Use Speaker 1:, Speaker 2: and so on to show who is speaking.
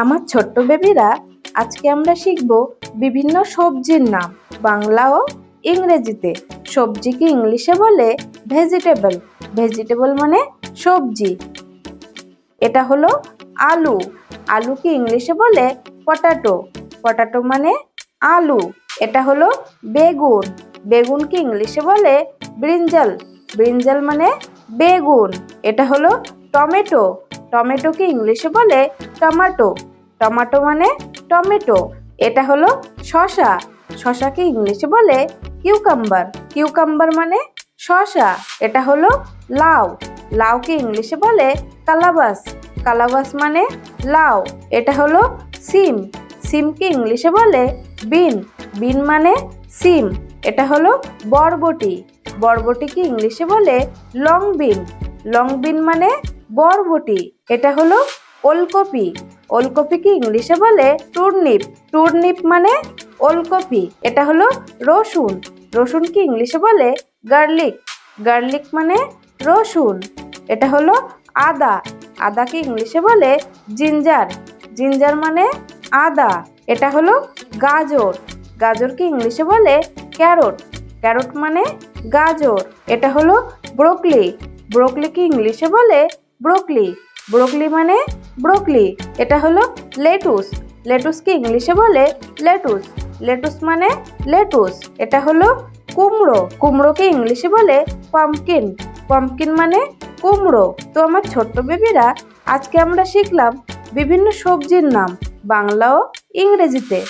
Speaker 1: আমার ছোট্ট বেবিরা, আজকে আমরা শিখব বিভিন্ন সবজির নাম, বাংলা ও ইংরেজিতে। সবজিকে ইংলিশে বলে ভেজিটেবল ভেজিটেবল মানে সবজি। এটা হলো আলু। আলুকে ইংলিশে বলে পটাটো পটাটো মানে আলু। এটা হলো বেগুন। বেগুনকে ইংলিশে বলে ব্রিঞ্জাল ব্রিঞ্জাল মানে বেগুন। এটা হলো টমেটো। টমেটোকে ইংলিশে বলে টমাটো। টমাটো মানে টমেটো। এটা হলো শশা। শশাকে ইংলিশে বলে কিউকাম্বার। কিউকাম্বার মানে শশা। এটা হলো লাউ। লাউকে ইংলিশে বলে কালাবাস। কালাবাস মানে লাউ। এটা হলো সিম। সিমকে ইংলিশে বলে বিন। বিন মানে সিম। এটা হলো বরবটি। বরবটিকে ইংলিশে বলে লং বিন লং বিন মানে বরবটি। এটা হলো ওলকপি। ওলকপিকে ইংলিশে বলে টুরনিপ। টুরনিপ মানে ওলকপি। এটা হলো রসুন। রসুনকে ইংলিশে বলে গার্লিক। গার্লিক মানে রসুন। এটা হলো আদা। আদাকে ইংলিশে বলে জিঞ্জার। জিঞ্জার মানে আদা। এটা হলো গাজর। গাজরকে ইংলিশে বলে ক্যারট। ক্যারট মানে গাজর। এটা হলো ব্রোকলি। ব্রোকলিকে ইংলিশে বলে ব্রোকলি। ব্রোকলি মানে ব্রোকলি। এটা হলো লেটুস। লেটুসকে ইংলিশে বলে? লেটুস। লেটুস মানে লেটুস। এটা হলো কুমড়ো। কুমড়োকে ইংলিশে বলে? পাম্পকিন। পাম্পকিন মানে কুমড়ো। তো আমার ছোট্ট বেবিরা, আজকে আমরা শিখলাম বিভিন্ন সবজির নাম বাংলা ও ইংরেজিতে।